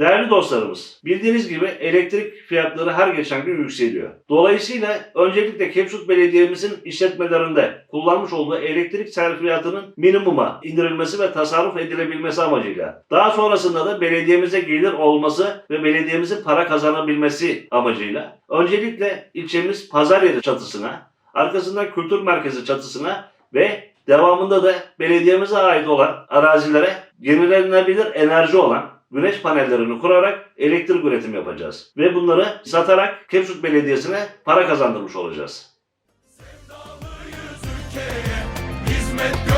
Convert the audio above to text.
Değerli dostlarımız, bildiğiniz gibi elektrik fiyatları her geçen gün yükseliyor. Dolayısıyla öncelikle Kepsut Belediye'mizin işletmelerinde kullanmış olduğu elektrik serfiyatının minimuma indirilmesi ve tasarruf edilebilmesi amacıyla. Daha sonrasında da belediyemize gelir olması ve belediyemizin para kazanabilmesi amacıyla. Öncelikle ilçemiz pazar yeri çatısına, arkasından kültür merkezi çatısına ve devamında da belediyemize ait olan arazilere yenilenebilir enerji olan güneş panellerini kurarak elektrik üretim yapacağız. Ve bunları satarak Kepsut Belediyesi'ne para kazandırmış olacağız. Sevdalıyız ülkeye Hizmet